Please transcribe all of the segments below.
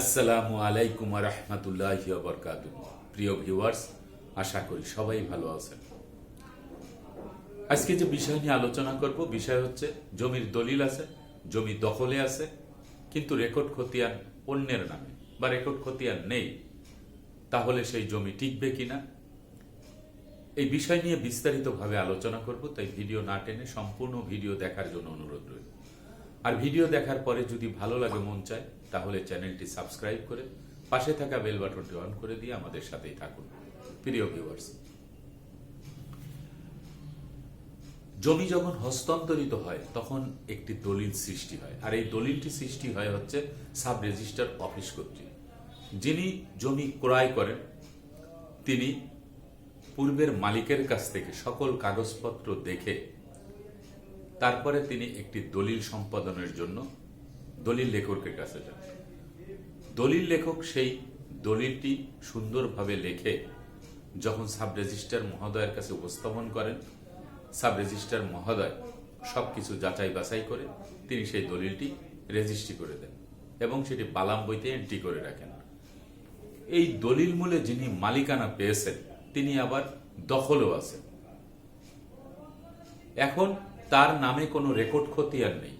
আসসালামু আলাইকুম রহমতুল্লাহ বরকাত প্রিয় ভিউয়ার্স, আশা করি সবাই ভালো আছেন। আজকে যে বিষয় নিয়ে আলোচনা করব, বিষয় হচ্ছে জমির দলিল আছে, জমি দখলে আছে, কিন্তু রেকর্ড খতিয়ান অন্যের নামে বা রেকর্ড খতিয়ান নেই। তাহলে সেই জমি টিকবে কিনা? এই বিষয় নিয়ে বিস্তারিতভাবে আলোচনা করব, তাই ভিডিও না টেনে সম্পূর্ণ ভিডিও দেখার জন্য অনুরোধ রইল। আর ভিডিও দেখার পরে যদি ভালো লাগে, মন চায় তাহলে চ্যানেলটি সাবস্ক্রাইব করে পাশে থাকা বেল বাটনটি অন করে দিয়ে আমাদের সাথেই থাকুন। প্রিয় ভিউয়ার্স, জমি যখন হস্তান্তরিত হয়, তখন একটি দলিল সৃষ্টি হয়। আর এই দলিলটি সৃষ্টি হয় হচ্ছে সাব রেজিস্টার অফিস কর্তৃক। যিনি জমি ক্রয় করেন, তিনি পূর্বের মালিকের কাছ থেকে সকল কাগজপত্র দেখে, তারপরে তিনি একটি দলিল সম্পাদনের জন্য দলিল লেখকের কাছে যান। দলিল লেখক সেই দলিলটি সুন্দরভাবে লেখে যখন সাব রেজিস্ট্রার মহোদয়ের কাছে উপস্থাপন করেন। সাব রেজিস্ট্রার মহোদয় সবকিছু যাচাই বাছাই করে তিনি সেই দলিলটি রেজিস্ট্রি করে দেন এবং সেটি বালাম বইতে এন্ট্রি করে রাখেন। এই দলিল মূলে যিনি মালিকানা পেয়েছেন, তিনি আবার দখলও আছেন। এখন তার নামে কোনো রেকর্ড খতিয়ান নেই।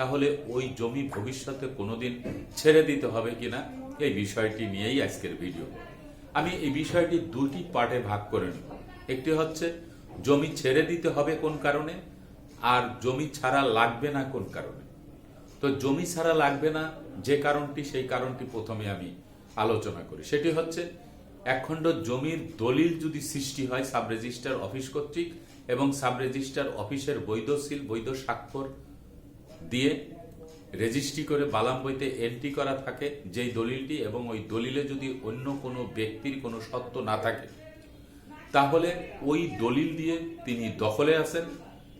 তাহলে ওই জমি ভবিষ্যতে কোনোদিন ছেড়ে দিতে হবে কিনা? এই বিষয়টি নিয়েই আজকের ভিডিও। আমি এই বিষয়টি দুটি পার্টে ভাগ করে নেব। একটি হচ্ছে, জমি ছেড়ে দিতে হবে কোন কারণে? আর জমি ছাড়া লাগবে না কোন কারণে? তো জমি ছাড়া লাগবে না যে কারণটি, সেই কারণটি প্রথমে আমি আলোচনা করি। সেটি হচ্ছে, একখণ্ড জমির দলিল যদি সৃষ্টি হয় সাব রেজিস্টার অফিস কর্তৃক এবং সাব রেজিস্টার অফিসের বৈধ সিল বৈধ স্বাক্ষর দিয়ে রেজিস্ট্রি করে বালাম বইতে এন্ট্রি করা থাকে, যেই দলিলটি এবং ওই দলিলে যদি অন্য কোনো ব্যক্তির কোনো সত্য না থাকে, তাহলে ওই দলিল দিয়ে তিনি দখলে আছেন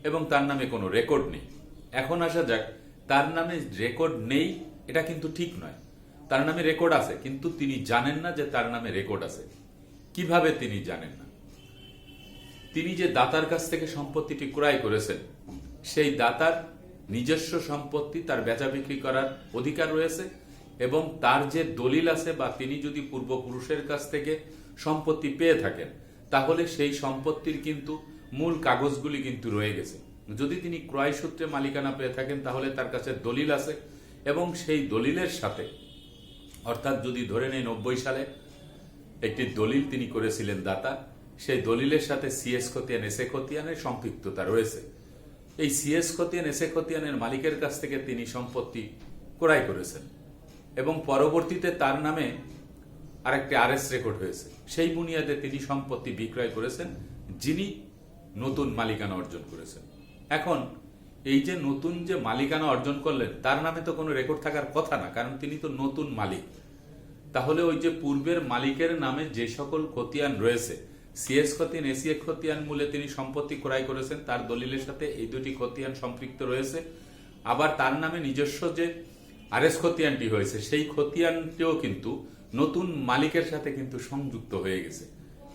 এবং তার নামে কোনো রেকর্ড নেই। এখন আসা যাক, তার নামে রেকর্ড নেই, এটা কিন্তু ঠিক নয়। তার নামে রেকর্ড আছে, কিন্তু তিনি জানেন না যে তার নামে রেকর্ড আছে। কীভাবে তিনি জানেন না? তিনি যে দাতার কাছ থেকে সম্পত্তিটি ক্রয় করেছেন, সেই দাতার নিজস্ব সম্পত্তি, তার বেচা বিক্রি করার অধিকার রয়েছে এবং তার যে দলিল আছে বা তিনি যদি পূর্বপুরুষের কাছ থেকে সম্পত্তি পেয়ে থাকেন, তাহলে সেই সম্পত্তির কিন্তু মূল কাগজগুলি কিন্তু রয়ে গেছে। যদি তিনি ক্রয় সূত্রে মালিকানা পেয়ে থাকেন, তাহলে তার কাছে দলিল আছে এবং সেই দলিলের সাথে, অর্থাৎ যদি ধরে নেই নব্বই সালে একটি দলিল তিনি করেছিলেন দাতা, সেই দলিলের সাথে সিএস খতিয়ান, এসে খতিয়ানের সম্পৃক্ততা রয়েছে। এই সিএস খতিয়ান এসে খতিয়ানের মালিকের কাছ থেকে তিনি সম্পত্তি ক্রয় করেছেন এবং পরবর্তীতে তার নামে আরেকটি আরএস রেকর্ড হয়েছে। সেই বুনিয়াদে তিনি সম্পত্তি বিক্রয় করেছেন, যিনি নতুন মালিকানা অর্জন করেছেন। এখন, এই যে নতুন যে মালিকানা অর্জন করলেন, তার নামে তো কোনো রেকর্ড থাকার কথা না, কারণ তিনি তো নতুন মালিক। তাহলে ওই যে পূর্বের মালিকের নামে যে সকল খতিয়ান রয়েছে সিএস খতিয়ান এসিএ খতিয়ান মূলে তিনি সম্পত্তি ক্রয় করেছেন। তার দলিলের সাথে এই দুটি খতিয়ান সম্পৃক্ত রয়েছে। আবার তার নামে নিজস্ব যে আরএস খতিয়ানটি হয়েছে, সেই খতিয়ানটিও কিন্তু নতুন মালিকের সাথে কিন্তু সংযুক্ত হয়ে গেছে।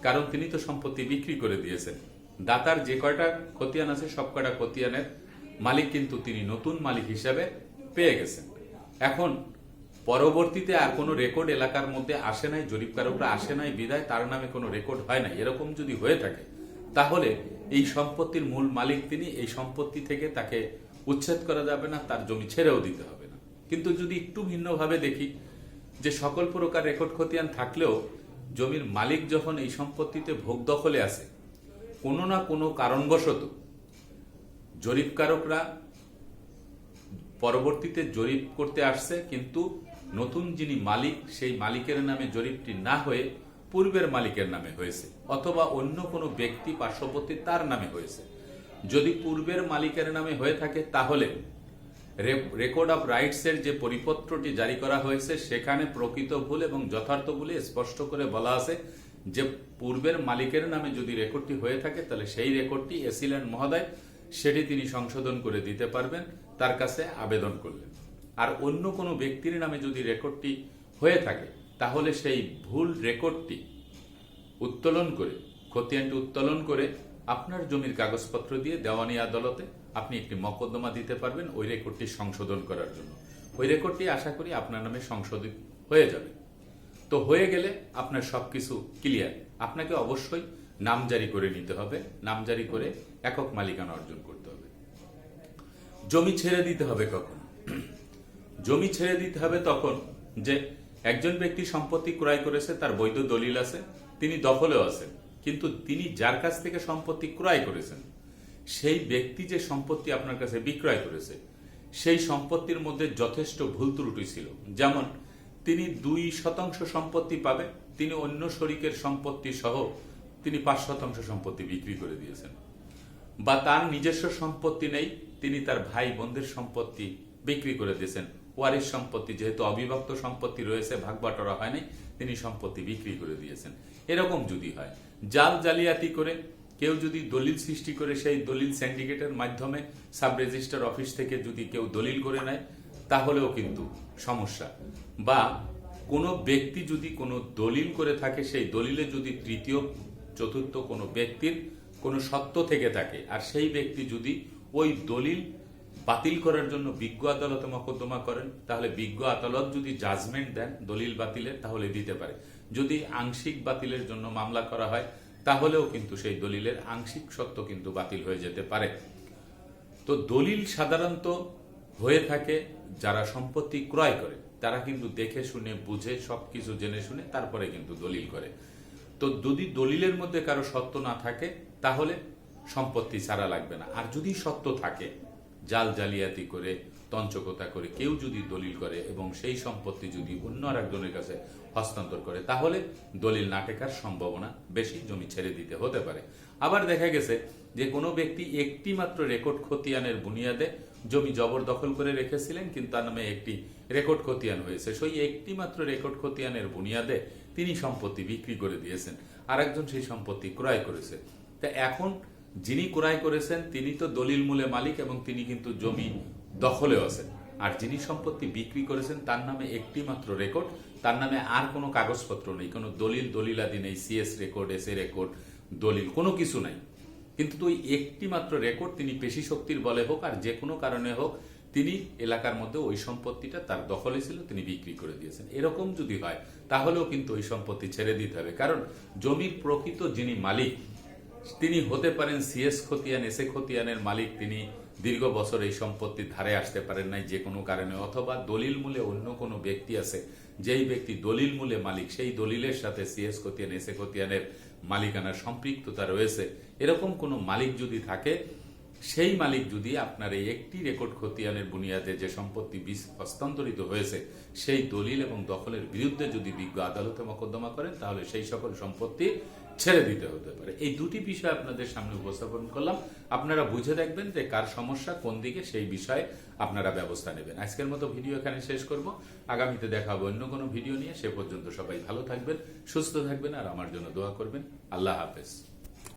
কারণ তিনি তো সম্পত্তি বিক্রি করে দিয়েছেন। দাতার যে কয়টা খতিয়ান আছে, সব কয়টা খতিয়ানের মালিক কিন্তু তিনি নতুন মালিক হিসাবে পেয়ে গেছেন। এখন পরবর্তীতে আর কোনো রেকর্ড এলাকার মধ্যে আসে নাই, জরিপকারকরা আসে নাই, বিদায়, তার নামে কোনো রেকর্ড হয় না এরকম যদি হয়ে থাকে, তাহলে এই সম্পত্তির মূল মালিক তিনি, এই সম্পত্তি থেকে তাকে উচ্ছেদ করা যাবে না, তার জমি ছেড়েও দিতে হবে না। কিন্তু যদি একটু ভিন্নভাবে দেখি, যে সকল প্রকার রেকর্ড খতিয়ান থাকলেও জমির মালিক যখন এই সম্পত্তিতে ভোগ দখলে আছে কোনো না কোনো কারণবশত জরিপকারকরা পরবর্তীতে জরিপ করতে আসছে, কিন্তু নতুন যিনি মালিক, সেই মালিকের নামে জরিপটি না হয়ে পূর্বের মালিকের নামে হয়েছে, অথবা অন্য কোনো ব্যক্তি পার্শ্ববর্তী তার নামে হয়েছে। যদি পূর্বের মালিকের নামে হয়ে থাকে, তাহলে রেকর্ড অফ রাইটস এর যে পরিপত্রটি জারি করা হয়েছে, সেখানে প্রকৃত ভুল এবং যথার্থ ভুলে স্পষ্ট করে বলা আছে যে পূর্বের মালিকের নামে যদি রেকর্ডটি হয়ে থাকে, তাহলে সেই রেকর্ডটি এসিল্যান্ড মহোদয়, সেটি তিনি সংশোধন করে দিতে পারবেন, তার কাছে আবেদন করলেন। আর অন্য কোনো ব্যক্তির নামে যদি রেকর্ডটি হয়ে থাকে, তাহলে সেই ভুল রেকর্ডটি উত্তোলন করে, খতিয়ানটি উত্তোলন করে আপনার জমির কাগজপত্র দিয়ে দেওয়ানি আদালতে আপনি একটি মকদ্দমা দিতে পারবেন ওই রেকর্ডটি সংশোধন করার জন্য। ওই রেকর্ডটি আশা করি আপনার নামে সংশোধিত হয়ে যাবে। তো হয়ে গেলে আপনার সবকিছু ক্লিয়ার। আপনাকে অবশ্যই নাম জারি করে নিতে হবে, নাম জারি করে একক মালিকানা অর্জন করতে হবে। জমি ছেড়ে দিতে হবে কখন। জমি ছেড়ে দিতে হবে তখন যে একজন ব্যক্তি সম্পত্তি ক্রয় করেছে, তার বৈধ দলিল আছে, তিনি দখলেও আছেন। কিন্তু তিনি যার কাছ থেকে সম্পত্তি ক্রয় করেছেন, সেই ব্যক্তি যে সম্পত্তি আপনার কাছে বিক্রয় করেছে, সেই সম্পত্তির মধ্যে যথেষ্ট ভুল ত্রুটি ছিল। যেমন, তিনি দুই শতাংশ সম্পত্তি পাবে, তিনি অন্য শরিকের সম্পত্তি সহ তিনি পাঁচ শতাংশ সম্পত্তি বিক্রি করে দিয়েছেন। বা তার নিজস্ব সম্পত্তি নেই, তিনি তার ভাই বোনদের সম্পত্তি বিক্রি করে দিয়েছেন। ওয়ারিশ সম্পত্তি, যেহেতু অবিভক্ত সম্পত্তি রয়েছে, ভাগ বাটোয়ারা হয়নি, তিনি সম্পত্তি বিক্রি করে দিয়েছেন। এরকম যদি হয়, জাল জালিয়াতি করে, কেউ যদি দলিল সৃষ্টি করে, সেই দলিল সিন্ডিকেটের মাধ্যমে সাব রেজিস্টার অফিস থেকে যদি কেউ দলিল করে নেয়, তাহলেও কিন্তু সমস্যা। বা কোনো ব্যক্তি যদি কোনো দলিল করে থাকে, সেই দলিলে যদি তৃতীয়, চতুর্থ কোনো ব্যক্তির কোনো সত্য থেকে থাকে, আর সেই ব্যক্তি যদি ওই দলিল বাতিল করার জন্য বিজ্ঞ আদালতে মকদ্দমা করেন, তাহলে বিজ্ঞ আদালত যদি জাজমেন্ট দেন, দলিল বাতিলের, তাহলে দিতে পারে। যদি আংশিক বাতিলের জন্য মামলা করা হয়, তাহলেও কিন্তু সেই দলিলের আংশিক সত্য কিন্তু বাতিল হয়ে যেতে পারে। তো দলিল সাধারণত হয়ে থাকে যারা সম্পত্তি ক্রয় করে। তারা কিন্তু দেখে শুনে, বুঝে, সবকিছু জেনে শুনে তারপরে কিন্তু দলিল করে। তো যদি দলিলের মধ্যে কারও সত্য না থাকে, তাহলে সম্পত্তি ছাড়া লাগবে না। আর যদি সত্য থাকে জাল জালিয়াতি করে, তঞ্চকতা করে, কেউ যদি দলিল করে এবং সেই সম্পত্তি যদি অন্য আর একজনের কাছে হস্তান্তর করে, তাহলে দলিল না টেকার সম্ভাবনা বেশি জমি ছেড়ে দিতে হতে পারে। আবার দেখা গেছে যে কোনো ব্যক্তি একটি মাত্র রেকর্ড খতিয়ানের বুনিয়াদে জমি জবরদখল করে রেখেছিলেন, কিন্তু তার নামে একটি রেকর্ড খতিয়ান হয়েছে। সেই একটি মাত্র রেকর্ড খতিয়ানের বুনিয়াদে তিনি সম্পত্তি বিক্রি করে দিয়েছেন। আরেকজন সেই সম্পত্তি ক্রয় করেছে। তা এখন যিনি ক্রয় করেছেন, তিনি তো দলিল মূলে মালিক এবং তিনি কিন্তু জমি দখলেও আছেন। আর যিনি সম্পত্তি বিক্রি করেছেন, তার নামে একটি মাত্র রেকর্ড তার নামে আর কোনো কাগজপত্র নেই। কোনো দলিল, দলিলাদি নেই সিএস রেকর্ড এস রেকর্ড দলিল, কোনো কিছু নাই। কিন্তু ওই একটি মাত্র রেকর্ড তিনি পেশি শক্তির বলে হোক আর যে কোনো কারণে হোক, তিনি এলাকার মধ্যে ওই সম্পত্তিটা তার দখলে ছিল, তিনি বিক্রি করে দিয়েছেন। এরকম যদি হয়, তাহলেও কিন্তু ওই সম্পত্তি ছেড়ে দিতে হবে। কারণ জমির প্রকৃত যিনি মালিক তিনি হতে পারেন সিএস খতিয়ান এস খতিয়ানের মালিক, তিনি দীর্ঘ বছর এই সম্পত্তির ধারে আসতে পারেন নাই যে কোনো কারণে, অথবা দলিল মূলে অন্য কোনো ব্যক্তি আছে, যেই ব্যক্তি দলিল মূলে মালিক, সেই দলিলের সাথে সিএস খতিয়ান এস খতিয়ানের মালিকানার সম্পৃক্ততা রয়েছে। এরকম কোনো মালিক যদি থাকে, সেই মালিক যদি আপনার এই একটি রেকর্ড খতিয়ানের বুনিয়াদে যে সম্পত্তি হস্তান্তরিত হয়েছে, সেই দলিল এবং দখলের বিরুদ্ধে যদি বিজ্ঞ আদালতে মকদ্দমা করেন, তাহলে সেই সকল সম্পত্তি ছেড়ে দিতে হতে পারে। এই দুটি বিষয় আপনাদের সামনে উপস্থাপন করলাম। আপনারা বুঝে দেখবেন যে কার সমস্যা, কোন দিকে সেই বিষয়ে আপনারা ব্যবস্থা নেবেন। আজকের মতো ভিডিও এখানে শেষ করব। আগামীতে দেখা হবে অন্য কোনো ভিডিও নিয়ে। সে পর্যন্ত সবাই ভালো থাকবেন, সুস্থ থাকবেন, আর আমার জন্য দোয়া করবেন। আল্লাহ হাফেজ।